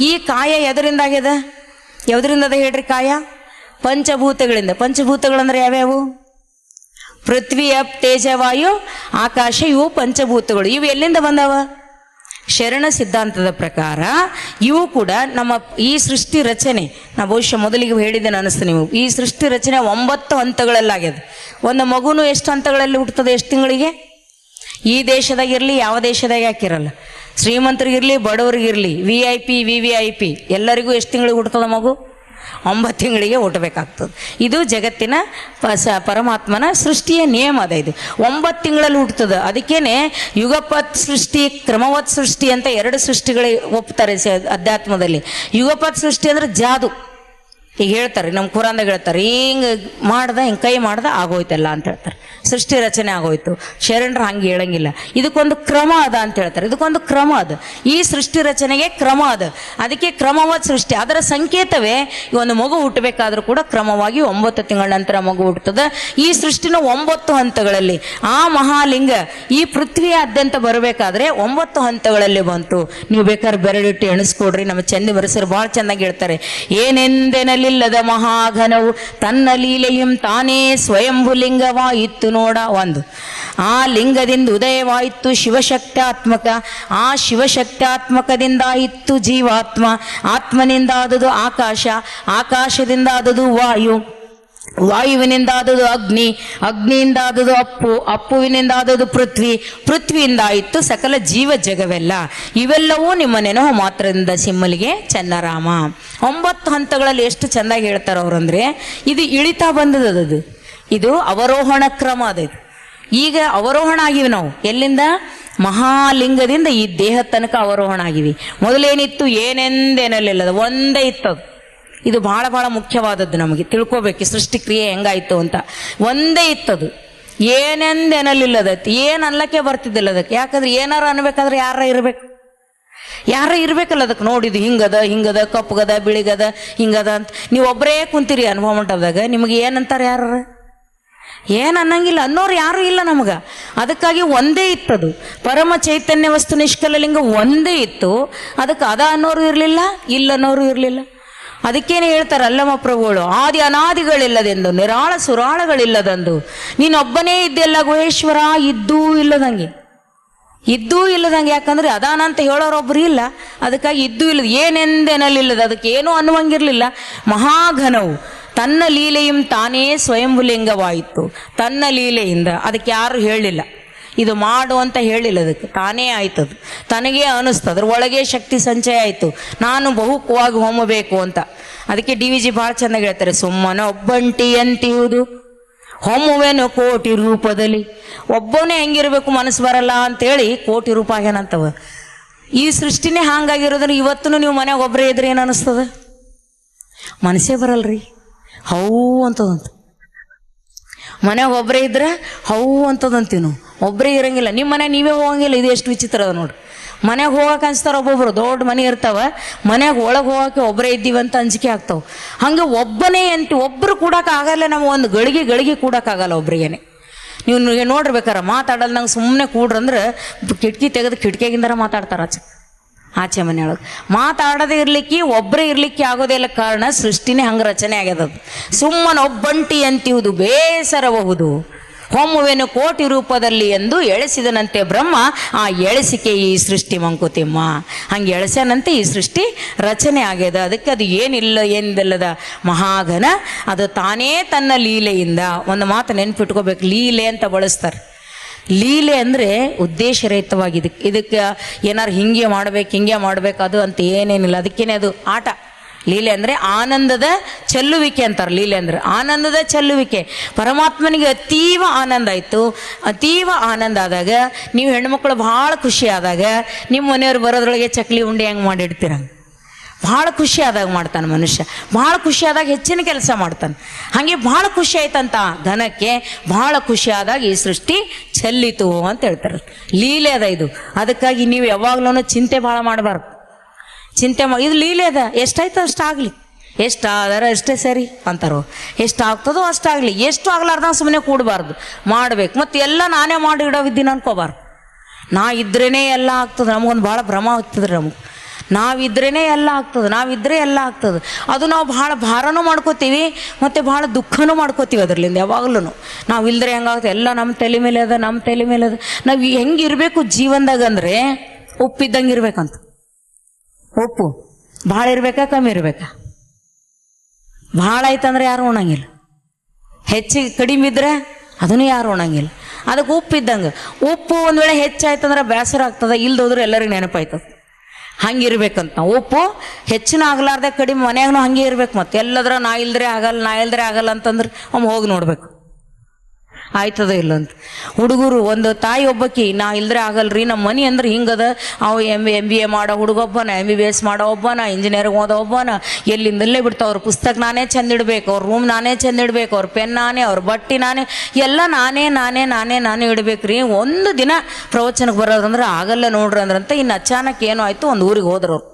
ಈ ಕಾಯ ಎದರಿಂದ ಆಗ್ಯದ ಎದರಿಂದ ಅದ ಹೇಳ್ರಿ ಕಾಯ? ಪಂಚಭೂತಗಳಿಂದ. ಪಂಚಭೂತಗಳಂದ್ರೆ ಯಾವ್ಯಾವು? ಪೃಥ್ವಿ ಅಪ್ ತೇಜವಾಯು, ಆಕಾಶ, ಇವು ಪಂಚಭೂತಗಳು. ಇವು ಎಲ್ಲಿಂದ ಬಂದವ? ಶರಣ ಸಿದ್ಧಾಂತದ ಪ್ರಕಾರ ಇವು ಕೂಡ ನಮ್ಮ ಈ ಸೃಷ್ಟಿ ರಚನೆ. ನಾ ಬಹುಶಃ ಮೊದಲಿಗೆ ಹೇಳಿದ್ದೇನೆ ಅನಿಸ್ತು ನೀವು ಈ ಸೃಷ್ಟಿ ರಚನೆ ಒಂಬತ್ತು ಹಂತಗಳಲ್ಲಾಗ್ಯದ. ಒಂದು ಮಗುನು ಎಷ್ಟು ಹಂತಗಳಲ್ಲಿ ಹುಟ್ಟುತ್ತದೆ? ಎಷ್ಟು ತಿಂಗಳಿಗೆ? ಈ ದೇಶದಾಗಿರಲಿ ಯಾವ ದೇಶದಾಗ ಯಾಕಿರಲ್ಲ. ಶ್ರೀಮಂತರಿಗಿರಲಿ, ಬಡವರಿಗಿರಲಿ V I P V V I P ಎಲ್ಲರಿಗೂ ಎಷ್ಟು ತಿಂಗಳಿಗೆ ಹುಟ್ಟುತ್ತದ ಮಗು? ಒಂಬತ್ತು ತಿಂಗಳಿಗೆ ಹುಟ್ಟಬೇಕಾಗ್ತದೆ ಇದು ಜಗತ್ತಿನ ಪ- ಸ ಪರಮಾತ್ಮನ ಸೃಷ್ಟಿಯ ನಿಯಮ ಅದ ಇದು. ಒಂಬತ್ತು ತಿಂಗಳಲ್ಲಿ ಹುಟ್ಟುತ್ತದೆ ಅದಕ್ಕೇನೆ ಯುಗಪತ್ ಸೃಷ್ಟಿ, ಕ್ರಮವತ್ ಸೃಷ್ಟಿ ಅಂತ ಎರಡು ಸೃಷ್ಟಿಗಳಿಗೆ ಒಪ್ತಾರೆ ಅಧ್ಯಾತ್ಮದಲ್ಲಿ. ಯುಗಪತ್ ಸೃಷ್ಟಿ ಅಂದ್ರೆ ಜಾದು. ಈಗ ಹೇಳ್ತಾರೆ ನಮ್ಮ ಕುರಾಂದಾಗ ಹೇಳ್ತಾರೆ, ಹಿಂಗೆ ಮಾಡ್ದೆ, ಹಿಂಗೆ ಕೈ ಮಾಡ್ದೆ, ಆಗೋಯ್ತಲ್ಲ ಅಂತ ಹೇಳ್ತಾರೆ. ಸೃಷ್ಟಿ ರಚನೆ ಆಗೋಯ್ತು. ಶರಣರು ಹಂಗೆ ಹೇಳಂಗಿಲ್ಲ. ಇದಕ್ಕೊಂದು ಕ್ರಮ ಅದ ಅಂತ ಹೇಳ್ತಾರೆ. ಇದಕ್ಕೊಂದು ಕ್ರಮ ಅದ. ಈ ಸೃಷ್ಟಿ ರಚನೆಗೆ ಕ್ರಮ ಅದ. ಅದಕ್ಕೆ ಕ್ರಮವಾದ ಸೃಷ್ಟಿ. ಅದರ ಸಂಕೇತವೇ ಈ ಒಂದು ಮಗು ಹುಟ್ಟಬೇಕಾದ್ರೂ ಕೂಡ ಕ್ರಮವಾಗಿ ಒಂಬತ್ತು ತಿಂಗಳ ನಂತರ ಮಗು ಹುಟ್ಟುತ್ತದೆ. ಈ ಸೃಷ್ಟಿನ ಒಂಬತ್ತು ಹಂತಗಳಲ್ಲಿ ಆ ಮಹಾಲಿಂಗ ಈ ಪೃಥ್ವಿಯಾದ್ಯಂತ ಬರಬೇಕಾದ್ರೆ ಒಂಬತ್ತು ಹಂತಗಳಲ್ಲಿ ಬಂತು. ನೀವು ಬೇಕಾದ್ರೆ ಬೆರಳಿಟ್ಟು ಎಣಿಸ್ಕೊಡ್ರಿ. ನಮ್ಮ ಚಂದಿ ಬರೆಸರು ಬಹಳ ಚೆನ್ನಾಗಿ ಹೇಳ್ತಾರೆ. ಏನೆಂದೆನಲಿಲ್ಲದ ಮಹಾಘನವು ತನ್ನ ಲೀಲೆಯು ತಾನೇ ಸ್ವಯಂಭುಲಿಂಗವಾಯಿತು ನೋಡ ಒಂದು. ಆ ಲಿಂಗದಿಂದ ಉದಯವಾಯಿತು ಶಿವಶಕ್ತಾತ್ಮಕ. ಆ ಶಿವಶಕ್ತಾತ್ಮಕದಿಂದ ಇತ್ತು ಜೀವಾತ್ಮ. ಆತ್ಮನಿಂದ ಆದದು ಆಕಾಶ. ಆಕಾಶದಿಂದ ಆದದು ವಾಯು. ವಾಯುವಿನಿಂದ ಆದದು ಅಗ್ನಿ. ಅಗ್ನಿಯಿಂದ ಆದದು ಅಪ್ಪು. ಅಪ್ಪುವಿನಿಂದ ಆದದು ಪೃಥ್ವಿ. ಪೃಥ್ವಿಯಿಂದ ಆಯಿತು ಸಕಲ ಜೀವ ಜಗವೆಲ್ಲ. ಇವೆಲ್ಲವೂ ನಿಮ್ಮ ನೆನಹು ಮಾತ್ರದಿಂದ ಸಿಮ್ಮಲಿಗೆ ಚನ್ನರಾಮ ಒಂಬತ್ತು ಹಂತಗಳಲ್ಲಿ ಎಷ್ಟು ಚೆಂದಾಗಿ ಹೇಳ್ತಾರೆ ಅವ್ರಂದ್ರೆ ಇದು ಇಳಿತಾ ಬಂದದದು ಇದು ಅವರೋಹಣ ಕ್ರಮ ಅದು ಈಗ ಅವರೋಹಣ ಆಗಿವಿ ನಾವು. ಎಲ್ಲಿಂದ? ಮಹಾಲಿಂಗದಿಂದ ಈ ದೇಹ ತನಕ ಅವರೋಹಣ ಆಗಿವಿ. ಮೊದಲೇನಿತ್ತು? ಏನೆಂದೇನಲ್ಲಿಲ್ಲದ. ಒಂದೇ ಇತ್ತದು. ಇದು ಬಹಳ ಬಹಳ ಮುಖ್ಯವಾದದ್ದು ನಮಗೆ. ತಿಳ್ಕೋಬೇಕು. ಸೃಷ್ಟಿ ಕ್ರಿಯೆ ಹೆಂಗಾಯ್ತು ಅಂತ. ಒಂದೇ ಇತ್ತದು. ಏನೆಂದೇನಲ್ಲಿಲ್ಲದತ್ತು ಏನು ಅನ್ಲಕ್ಕೆ ಬರ್ತಿದ್ದಿಲ್ಲ ಅದಕ್ಕೆ? ಯಾಕಂದ್ರೆ ಏನಾರ ಅನ್ಬೇಕಾದ್ರೆ ಯಾರ ಇರ್ಬೇಕು? ಯಾರ ಇರ್ಬೇಕಲ್ಲ ಅದಕ್ಕೆ? ನೋಡಿದ್ದು ಹಿಂಗದ ಹಿಂಗದ, ಕಪ್ಪಗದ, ಬಿಳಿಗದ, ಹಿಂಗದ ಅಂತ. ನೀವು ಒಬ್ಬರೇ ಕುಂತೀರಿ ಅನುಭವ ಮಂಟಪದಾಗ. ನಿಮಗೆ ಏನಂತಾರೆ ಯಾರ ಏನು ಅನ್ನಂಗಿಲ್ಲ, ಅನ್ನೋರು ಯಾರೂ ಇಲ್ಲ ನಮಗೆ. ಅದಕ್ಕಾಗಿ ಒಂದೇ ಇತ್ತದು. ಪರಮ ಚೈತನ್ಯ ವಸ್ತು ನಿಷ್ಕಲಲಿಂಗ ಒಂದೇ ಇತ್ತು. ಅದಕ್ಕೆ ಅದ ಅನ್ನೋರು ಇರಲಿಲ್ಲ, ಇಲ್ಲ ಅನ್ನೋರು ಇರಲಿಲ್ಲ. ಅದಕ್ಕೇನೆ ಹೇಳ್ತಾರೆ, ಅಲ್ಲಮ್ಮ ಪ್ರಭುಗಳು, ಆದಿ ಅನಾದಿಗಳಿಲ್ಲದೆಂದು, ನಿರಾಳ ಸುರಾಳಗಳಿಲ್ಲದಂದು. ನೀನೊಬ್ಬನೇ ಇದ್ದೆಲ್ಲ ಗುಹೇಶ್ವರ, ಇದ್ದೂ ಇಲ್ಲದಂಗೆ. ಇದ್ದೂ ಇಲ್ಲದಂಗೆ, ಯಾಕಂದ್ರೆ ಅದಾನ ಅಂತ ಹೇಳೋರೊಬ್ರು ಇಲ್ಲ. ಅದಕ್ಕಾಗಿ ಇದ್ದೂ ಇಲ್ಲದ, ಏನೆಂದೆನಲ್ಲಿಲ್ಲದ, ಅದಕ್ಕೆ ಏನೂ ಅನ್ನುವಂಗಿರಲಿಲ್ಲ. ಮಹಾಘನವು. ತನ್ನ ಲೀಲೆಯು ತಾನೇ ಸ್ವಯಂಭುಲಿಂಗವಾಯಿತು ತನ್ನ ಲೀಲೆಯಿಂದ, ಅದಕ್ಕೆ ಯಾರು ಹೇಳಿಲ್ಲ. ಇದು ಮಾಡು ಅಂತ ಹೇಳಿಲ್ಲ ಅದಕ್ಕೆ. ತಾನೇ ಆಯ್ತದು. ತನಗೇ ಅನಿಸ್ತು ಅದ್ರ ಒಳಗೆ ಶಕ್ತಿ ಸಂಚಯ ಆಯಿತು. ನಾನು ಬಹುಕವಾಗಿ ಹೊಮ್ಮಬೇಕು ಅಂತ. ಅದಕ್ಕೆ ಡಿ ವಿ ಜಿ ಭಾಳ ಚೆನ್ನಾಗಿ ಹೇಳ್ತಾರೆ, ಸುಮ್ಮನೆ ಒಬ್ಬಂಟಿ ಅಂತಿಯುವುದು ಹೊಮ್ಮುವೆನು ಕೋಟಿ ರೂಪದಲ್ಲಿ. ಒಬ್ಬನೇ ಹೆಂಗಿರ್ಬೇಕು ಮನಸ್ಸು ಬರಲ್ಲ ಅಂತೇಳಿ ಕೋಟಿ ರೂಪ ಏನಂತವ. ಈ ಸೃಷ್ಟಿನೇ ಹಾಂಗಾಗಿರೋದ್ರೆ ಇವತ್ತು ನೀವು ಮನೆಗೆ ಒಬ್ಬರೇ ಇದ್ರೆ ಏನು ಅನಿಸ್ತದ ಮನಸ್ಸೇ ಬರಲ್ರಿ. ಹೌ ಅಂತದಂತ. ಮನೆಯಾಗ ಒಬ್ಬರೇ ಇದ್ರೆ ಹೌ ಅಂತದಂತೀವಿ ನಾವು ಒಬ್ಬರೇ ಇರಂಗಿಲ್ಲ. ನಿಮ್ಮ ಮನೆ ನೀವೇ ಹೋಗಂಗಿಲ್ಲ. ಇದು ಎಷ್ಟು ವಿಚಿತ್ರ ಅದ ನೋಡ್ರಿ. ಮನೆಗೆ ಹೋಗಕ್ಕೆ ಅನ್ಸ್ತಾರ ಒಬ್ಬೊಬ್ರು. ದೊಡ್ಡ ಮನೆ ಇರ್ತಾವ. ಮನೆಗೆ ಒಳಗೆ ಹೋಗಕ್ಕೆ ಒಬ್ಬರೇ ಇದ್ದೀವಿ ಅಂತ ಅಂಜಿಕೆ ಆಗ್ತಾವೆ. ಹಂಗೆ ಒಬ್ಬನೇ ಅಂತ ಒಬ್ಬರು ಕೂಡಕ್ಕೆ ಆಗಲ್ಲ ನಮಗೆ ಒಂದು ಗಳಿಗೆ ಗಳಿಗೆ ಕೂಡಕ್ಕಾಗಲ್ಲ ಒಬ್ರಿಗೇನೆ. ನೀವು ನೀವು ನೋಡ್ರಿಬೇಕಾರ ಮಾತಾಡಲ್ಲ ನಂಗೆ ಸುಮ್ಮನೆ ಕೂಡ್ರಂದ್ರೆ ಕಿಟಕಿ ತೆಗೆದು ಕಿಟಕಿಯಾಗಿಂದಾರ ಮಾತಾಡ್ತಾರ ಆಚೆ. ಆಚೆ ಮನೆಯೊಳಗೆ. ಮಾತಾಡದೇ ಇರ್ಲಿಕ್ಕೆ ಒಬ್ಬರೇ ಇರ್ಲಿಕ್ಕೆ ಆಗೋದಿಲ್ಲ ಕಾರಣ ಸೃಷ್ಟಿನೇ ಹಂಗೆ ರಚನೆ ಆಗ್ಯದ ಸುಮ್ಮನೆ ಒಬ್ಬಂಟಿ ಅಂತಿವುದು ಬೇಸರಬಹುದು. ಹೊಮ್ಮುವೆನು ಕೋಟಿ ರೂಪದಲ್ಲಿ ಎಂದು ಎಳೆಸಿದನಂತೆ ಬ್ರಹ್ಮ, ಆ ಎಳೆಸಿಕೆ ಈ ಸೃಷ್ಟಿ ಮಂಕುತಿಮ್ಮ. ಹಂಗೆ ಎಳೆಸ್ಯಾನಂತೆ ಈ ಸೃಷ್ಟಿ ರಚನೆ ಆಗ್ಯದ. ಅದಕ್ಕೆ ಅದು ಏನಿಲ್ಲ, ಏನಿಲ್ಲದ ಮಹಾಘನ. ಅದು ತಾನೇ ತನ್ನ ಲೀಲೆಯಿಂದ, ಒಂದು ಮಾತು ನೆನ್ಪಿಟ್ಕೋಬೇಕು, ಲೀಲೆ ಅಂತ ಬಳಸ್ತಾರೆ. ಲೀಲೆ ಅಂದರೆ ಉದ್ದೇಶರಹಿತವಾಗಿ ಇದಕ್ಕೆ ಇದಕ್ಕೆ ಏನಾರು ಹಿಂಗೆ ಮಾಡ್ಬೇಕು ಹಿಂಗೆ ಮಾಡ್ಬೇಕು, ಅದು ಅಂತ ಏನೇನಿಲ್ಲ. ಅದಕ್ಕೇನೆ ಅದು ಆಟ. ಲೀಲೆ ಅಂದರೆ ಆನಂದದ ಚೆಲ್ಲುವಿಕೆ ಅಂತಾರೆ. ಲೀಲೆ ಅಂದರೆ ಆನಂದದ ಚೆಲ್ಲುವಿಕೆ. ಪರಮಾತ್ಮನಿಗೆ ಅತೀವ ಆನಂದ ಆಯಿತು. ಅತೀವ ಆನಂದ ಆದಾಗ ನೀವು ಹೆಣ್ಮಕ್ಳು ಭಾಳ ಖುಷಿ ಆದಾಗ ನಿಮ್ಮ ಮನೆಯವ್ರು ಬರೋದ್ರೊಳಗೆ ಚಕ್ಲಿ ಉಂಡೆ ಹೆಂಗೆ ಮಾಡಿಡ್ತೀರ? ಭಾಳ ಖುಷಿ ಆದಾಗ ಮಾಡ್ತಾನೆ ಮನುಷ್ಯ. ಭಾಳ ಖುಷಿ ಆದಾಗ ಹೆಚ್ಚಿನ ಕೆಲಸ ಮಾಡ್ತಾನೆ. ಹಾಗೆ ಭಾಳ ಖುಷಿ ಆಯ್ತಂತ ಧನಕ್ಕೆ ಭಾಳ ಖುಷಿ ಆದಾಗ ಈ ಸೃಷ್ಟಿ ಚೆಲ್ಲಿತು ಅಂತ ಹೇಳ್ತಾರೆ. ಲೀಲೆ ಅದ ಇದು. ಅದಕ್ಕಾಗಿ ನೀವು ಯಾವಾಗ್ಲೂ ಚಿಂತೆ ಭಾಳ ಮಾಡಬಾರ್ದು. ಚಿಂತೆ ಮಾ ಇದು ಲೀಲೆ ಅದ. ಎಷ್ಟಾಯ್ತು ಅಷ್ಟಾಗಲಿ ಎಷ್ಟು ಆದಾರ ಅಷ್ಟೇ ಸರಿ ಅಂತಾರೋ. ಎಷ್ಟು ಆಗ್ತದೋ ಅಷ್ಟಾಗಲಿ ಎಷ್ಟು ಆಗ್ಲಾರ್ದಂಗೆ ಸುಮ್ಮನೆ ಕೂಡಬಾರ್ದು. ಮಾಡ್ಬೇಕು. ಮತ್ತು ಎಲ್ಲ ನಾನೇ ಮಾಡಿ ಇಡೋ ವಿದ್ಯೆ ಅನ್ಕೋಬಾರ್ದು ನಾ ಇದ್ರೇನೆ ಎಲ್ಲ ಆಗ್ತದೆ. ನಮಗೊಂದು ಭಾಳ ಭ್ರಮ ಆಗ್ತದ್ರಿ ನಮಗೆ. ನಾವಿದ್ರೇ ಎಲ್ಲ ಆಗ್ತದೆ, ನಾವಿದ್ರೆ ಎಲ್ಲ ಆಗ್ತದೆ. ಅದು ನಾವು ಭಾಳ ಭಾರನೂ ಮಾಡ್ಕೋತೀವಿ, ಮತ್ತು ಭಾಳ ದುಃಖನೂ ಮಾಡ್ಕೋತೀವಿ ಅದರಲ್ಲಿಂದ ಯಾವಾಗಲೂ ನಾವು ಇಲ್ದ್ರೆ ಹೆಂಗಾಗುತ್ತೆ, ಎಲ್ಲ ನಮ್ಮ ತಲೆ ಮೇಲೆ ಅದ, ನಮ್ಮ ತಲೆ ಮೇಲೆ ಅದ. ನಾವು ಹೆಂಗಿರಬೇಕು ಜೀವನದಾಗ ಅಂದರೆ ಉಪ್ಪಿದ್ದಂಗೆ ಇರ್ಬೇಕಂತ. ಉಪ್ಪು ಭಾಳ ಇರ್ಬೇಕಾ, ಕಮ್ಮಿ ಇರಬೇಕಾ? ಭಾಳ ಆಯ್ತಂದ್ರೆ ಯಾರು ಉಣಂಗಿಲ್ಲ. ಹೆಚ್ಚಿಗೆ ಕಡಿಮೆ ಇದ್ರೆ ಅದನ್ನು ಯಾರು ಉಣಂಗಿಲ್ಲ. ಅದಕ್ಕೆ ಉಪ್ಪು ಇದ್ದಂಗೆ ಉಪ್ಪು ಒಂದು ವೇಳೆ ಹೆಚ್ಚಾಯ್ತಂದ್ರೆ ಬೇಸರ ಆಗ್ತದೆ, ಇಲ್ದೋದ್ರೆ ಎಲ್ಲರಿಗೂ ನೆನಪಾಯ್ತದೆ. ಹಂಗೆ ಇರ್ಬೇಕಂತ ನಾವು. ಉಪ್ಪು ಹೆಚ್ಚಿನ ಆಗ್ಲಾರ್ದೆ ಕಡಿಮೆ ಮನ್ಯಾಗನು ಹಂಗೆ ಇರ್ಬೇಕು ಮತ್ತೆ. ಎಲ್ಲದ್ರ ನಾ ಇಲ್ದ್ರೆ ಆಗಲ್ಲ, ನಾ ಇಲ್ದ್ರೆ ಆಗಲ್ಲ ಅಂತಂದ್ರೆ ಒಮ್ಮೆ ಹೋಗಿ ನೋಡ್ಬೇಕು. ಆಯ್ತದ ಇಲ್ಲ ಅಂತ. ಹುಡುಗರು, ಒಂದು ತಾಯಿ ಒಬ್ಬಕಿ, ನಾ ಇಲ್ದ್ರೆ ಆಗಲ್ರಿ ನಮ್ಮ ಮನೆ ಅಂದ್ರೆ ಹಿಂಗದ. ಅವ ಎಂ ಎಂ ಬಿ ಎ ಮಾಡೋ ಹುಡುಗೊಬ್ಬನ ಎಂ ಬಿ ಬಿ ಎಸ್ ಮಾಡೋ ಒಬ್ಬನ ಇಂಜಿನಿಯರಿಂಗ್ ಓದೋ ಒಬ್ಬನ. ಎಲ್ಲಿಂದಲ್ಲೇ ಬಿಡ್ತಾವ, ಅವ್ರ ಪುಸ್ತಕ ನಾನೇ ಚಂದ ಇಡ್ಬೇಕು, ಅವ್ರ ರೂಮ್ ನಾನೇ ಚಂದ ಇಡ್ಬೇಕು, ಅವ್ರ ಪೆನ್ ನಾನೇ, ಅವ್ರ ಬಟ್ಟೆ ನಾನೇ, ಎಲ್ಲ ನಾನೇ ನಾನೇ ನಾನೇ ನಾನೇ ಇಡ್ಬೇಕ್ರಿ. ಒಂದು ದಿನ ಪ್ರವಚನಕ್ಕೆ ಬರೋದಂದ್ರೆ ಆಗಲ್ಲ ನೋಡ್ರಿ ಅಂದ್ರಂತ ಇನ್ನು ಅಚಾನಕ್ ಏನೋ ಆಯ್ತು, ಒಂದು ಊರಿಗೆ ಹೋದ್ರು ಅವ್ರು.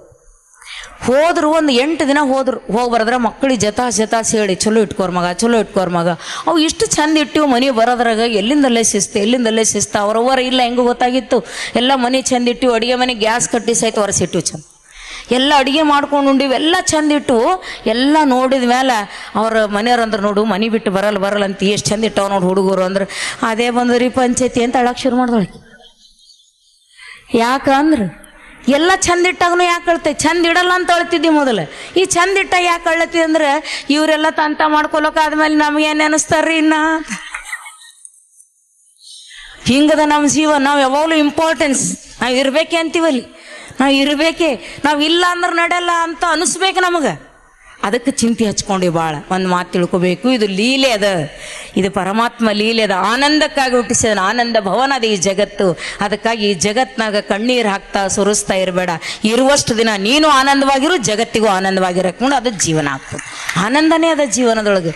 ಹೋದ್ರು ಒಂದು ಎಂಟು ದಿನ ಹೋದ್ರು ಹೋಗಿ ಬರೋದ್ರೆ ಮಕ್ಕಳಿಗೆ ಜತಾ ಜತಾಸ್ ಹೇಳಿ ಚಲೋ ಇಟ್ಕೋರ್ ಮಗ, ಚಲೋ ಇಟ್ಕೋರ್ ಮಗ. ಅವು ಇಷ್ಟು ಚಂದ ಇಟ್ಟಿವು ಮನೆ ಬರೋದ್ರಾಗ ಎಲ್ಲಿಂದಲ್ಲೇ ಶಿಸ್ತು ಎಲ್ಲಿಂದಲ್ಲೇ ಶಿಸ್ತು ಅವ್ರವ್ರ ಇಲ್ಲ, ಹೆಂಗೂ ಗೊತ್ತಾಗಿತ್ತು. ಎಲ್ಲ ಮನೆ ಚಂದ ಇಟ್ಟು ಅಡುಗೆ ಮನೆ ಗ್ಯಾಸ್ ಕಟ್ಟಿ ಸಹಿತ ಒರೆಸಿಟ್ಟಿವು ಚಂದ. ಎಲ್ಲ ಅಡುಗೆ ಮಾಡ್ಕೊಂಡು ಉಂಡಿವಿ, ಎಲ್ಲ ಚಂದ ಇಟ್ಟು ಎಲ್ಲ ನೋಡಿದ ಮೇಲೆ ಅವ್ರ ಮನೆಯವ್ರು ಅಂದ್ರೆ ನೋಡು, ಮನೆ ಬಿಟ್ಟು ಬರಲ್ಲ ಬರಲ್ಲ ಅಂತ ಎಷ್ಟು ಚಂದ ಇಟ್ಟವ್ ನೋಡಿ ಹುಡುಗರು ಅಂದ್ರೆ. ಅದೇ ಬಂದ್ರಿ ಪಂಚಾಯತಿ ಅಂತ ಅಳಕ್ಕೆ ಶುರು ಮಾಡ್ದೊಳಗೆ ಯಾಕಂದ್ರೆ ಎಲ್ಲ ಚಂದ ಇಟ್ಟಾಗನು ಯಾಕೆ ಅಳ್ತೈ? ಚಂದ ಇಡಲ್ಲ ಅಂತ ಅಳ್ತಿದ್ದಿ ಮೊದಲು. ಈ ಚಂದ ಇಟ್ಟ ಯಾಕೆ ಅಳ್ಳತಿ ಅಂದ್ರೆ, ಇವರೆಲ್ಲ ತಂತ ಮಾಡ್ಕೊಳಕಾದ್ಮೇಲೆ ನಮ್ಗೇನು ಅನಿಸ್ತಾರ್ರಿ ಇನ್ನ? ಹಿಂಗದ ನಮ್ಮ ಜೀವ, ನಾವು ಯಾವಾಗಲೂ ಇಂಪಾರ್ಟೆನ್ಸ್ ನಾವು ಇರ್ಬೇಕೆ ಅಂತೀವಲ್ಲಿ. ನಾವು ಇರಬೇಕೆ. ನಾವು ಇಲ್ಲ ಅಂದ್ರೆ ನಡೆಯಲ್ಲ ಅಂತ ಅನಿಸ್ಬೇಕು ನಮಗೆ. ಅದಕ್ಕೆ ಚಿಂತೆ ಹಚ್ಕೊಂಡಿ ಭಾಳ ಒಂದು ಮಾತು ತಿಳ್ಕೊಬೇಕು. ಇದು ಲೀಲೆ ಅದ. ಇದು ಪರಮಾತ್ಮ ಲೀಲೆ ಅದ. ಆನಂದಕ್ಕಾಗಿ ಹುಟ್ಟಿಸಿದ ಆನಂದ ಭವನ ಅದ ಈ ಜಗತ್ತು. ಅದಕ್ಕಾಗಿ ಈ ಜಗತ್ನಾಗ ಕಣ್ಣೀರು ಹಾಕ್ತಾ ಸುರಿಸ್ತಾ ಇರಬೇಡ. ಇರುವಷ್ಟು ದಿನ ನೀನು ಆನಂದವಾಗಿರು, ಜಗತ್ತಿಗೂ ಆನಂದವಾಗಿರಕೊಂಡು ಅದು ಜೀವನ ಆಗ್ತದೆ. ಆನಂದನೇ ಅದ ಜೀವನದೊಳಗೆ.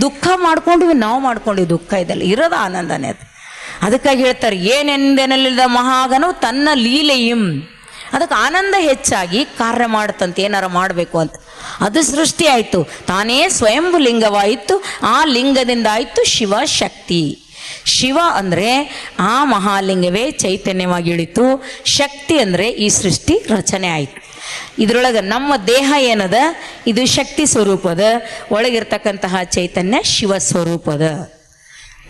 ದುಃಖ ಮಾಡ್ಕೊಂಡು ನಾವು ಮಾಡ್ಕೊಂಡು ದುಃಖ ಇದಲ್ಲ. ಇರೋದು ಆನಂದನೇ ಅದು. ಅದಕ್ಕಾಗಿ ಹೇಳ್ತಾರೆ ಏನೆಂದೆನಲ್ಲಿದ ಮಹಾಗನು ತನ್ನ ಲೀಲೆಯಂ. ಅದಕ್ಕೆ ಆನಂದ ಹೆಚ್ಚಾಗಿ ಕಾರ್ಯ ಮಾಡುತ್ತಂತೆ ಏನಾರು ಮಾಡಬೇಕು ಅಂತ. ಅದು ಸೃಷ್ಟಿ ಆಯಿತು. ತಾನೇ ಸ್ವಯಂಭು ಲಿಂಗವಾಯಿತು. ಆ ಲಿಂಗದಿಂದ ಆಯಿತು ಶಿವ ಶಕ್ತಿ. ಶಿವ ಅಂದರೆ ಆ ಮಹಾಲಿಂಗವೇ ಚೈತನ್ಯವಾಗಿ ಇಳಿತು ಶಕ್ತಿ ಅಂದರೆ ಈ ಸೃಷ್ಟಿ ರಚನೆ ಆಯಿತು. ಇದರೊಳಗೆ ನಮ್ಮ ದೇಹ ಏನದ? ಇದು ಶಕ್ತಿ ಸ್ವರೂಪದ. ಒಳಗಿರ್ತಕ್ಕಂತಹ ಚೈತನ್ಯ ಶಿವ ಸ್ವರೂಪದ.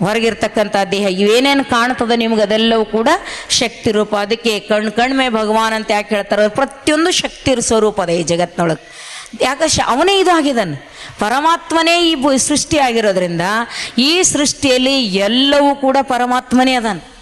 ಹೊರಗಿರ್ತಕ್ಕಂಥ ದೇಹ ಇವೇನೇನು ಕಾಣ್ತದ ನಿಮ್ಗೆ? ಅದೆಲ್ಲವೂ ಕೂಡ ಶಕ್ತಿ ರೂಪ. ಅದಕ್ಕೆ ಕಣ್ ಕಣ್ಮೆ ಭಗವಾನ್ ಅಂತ ಯಾಕೆ ಹೇಳ್ತಾರೆ? ಪ್ರತಿಯೊಂದು ಶಕ್ತಿ ಸ್ವರೂಪ ಅದ ಈ ಜಗತ್ತಿನೊಳಗೆ ಯಾಕೆ ಶ ಅವನೇ ಇದು ಆಗಿದ್ದಾನೆ. ಪರಮಾತ್ಮನೇ ಈ ಸೃಷ್ಟಿ ಆಗಿರೋದ್ರಿಂದ ಈ ಸೃಷ್ಟಿಯಲ್ಲಿ ಎಲ್ಲವೂ ಕೂಡ ಪರಮಾತ್ಮನೇ ಅದಾನ.